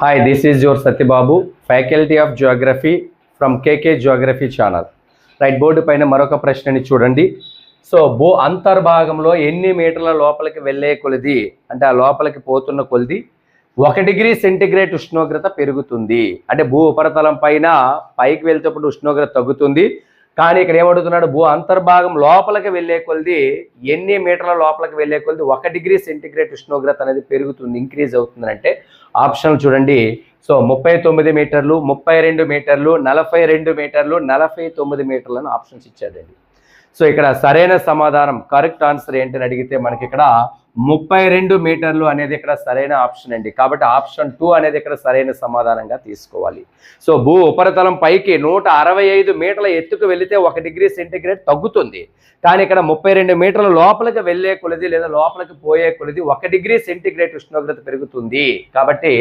Hi this is your Satyababu faculty of geography from KK geography channel right board పైన మరొక ప్రశ్నని చూడండి. So భూ అంతర్భాగంలో ఎన్ని మీటర్ల లోపలికి వెళ్ళే కొలిది? అంటే ఆ లోపలికి పోతున్న కొలిది ఒక డిగ్రీ సెంటిగ్రేడ్ ఉష్ణోగ్రత పెరుగుతుంది. అంటే భూ ఉపరితలం పైన పైకి వెళ్తేప్పుడు ఉష్ణోగ్రత తగ్గుతుంది. కానీ ఇక్కడ ఏమడుగుతున్నాడు? భూ అంతర్భాగం లోపలికి వెళ్ళే కొలిది ఎన్ని మీటర్ల లోపలికి వెళ్ళే కొలిది ఒక డిగ్రీ సెంటిగ్రేడ్ ఉష్ణోగ్రత అనేది పెరుగుతుంది ఇంక్రీజ్ అవుతుంది అంటే ఆప్షన్ చూడండి. సో ముప్పై తొమ్మిది మీటర్లు ముప్పై రెండు మీటర్లు నలభై రెండు మీటర్లు నలభై తొమ్మిది మీటర్లను ఆప్షన్స్ ఇచ్చాడండి. సో ఇక్కడ సరైన సమాధానం కరెక్ట్ ఆన్సర్ ఏంటని అడిగితే మనకి ఇక్కడ ముప్పై రెండు మీటర్లు అనేది ఇక్కడ సరైన ఆప్షన్ అండి. కాబట్టి ఆప్షన్ టూ అనేది ఇక్కడ సరైన సమాధానంగా తీసుకోవాలి. సో భూ ఉపరితలం పైకి నూట అరవై ఐదు మీటర్ల ఎత్తుకు వెళితే ఒక డిగ్రీ సెంటిగ్రేడ్ తగ్గుతుంది. కానీ ఇక్కడ ముప్పై రెండు మీటర్ల లోపలికి వెళ్ళే కొలది లేదా లోపలికి పోయే కొలది ఒక డిగ్రీ సెంటిగ్రేడ్ ఉష్ణోగ్రత పెరుగుతుంది. కాబట్టి